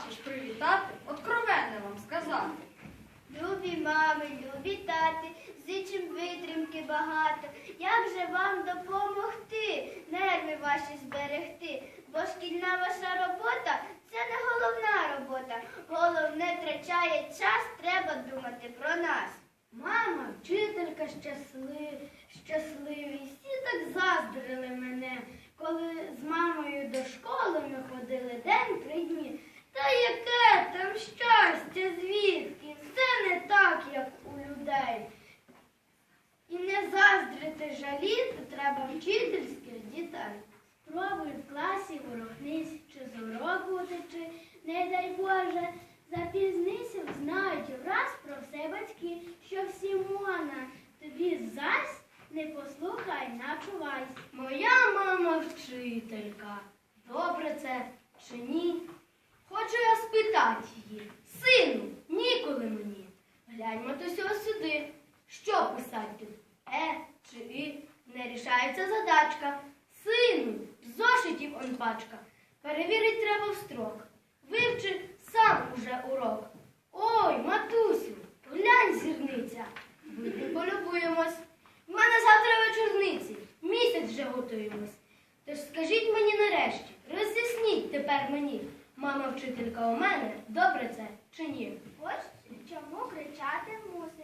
ваші ж привітати, откровенне вам сказати. Любі мами, любі тати, зичим витримки багато. Як же вам допомогти, нерви ваші зберегти? Бо шкільна ваша робота це не головна робота. Головне втрачає час, треба думати про нас. Мама, вчителька щаслив, щасливі, всі так заздрили мене, коли з мамою до школи ми ходили день-три дні. Та яке там щастя, звідки? Все не так, як у людей. І не заздрити жаліти треба вчительських дітей. Спробуй в класі ворохнись, чи з уроку утечи, не дай Боже, запізнися, знають враз про все батьки, що всі мона, тобі зась не послухай, начувайся. Моя мама вчителька. Добре це чи ні? Хочу я спитати її, сину, ніколи мені. Гляньмо то сього сюди. Що писати тут? Е чи і? Не рішається задачка. Сину, зошитів он пачка. Перевірить треба в строк. Вивчи сам уже урок. Ой, матусю, глянь, зірниця. Ми полюбуємось. В мене завтра вечорниці. Місяць вже готуємось. Тож скажіть мені нарешті, роз'ясніть тепер мені, мама вчителька у мене, добре це чи ні? Ось чому кричати мусим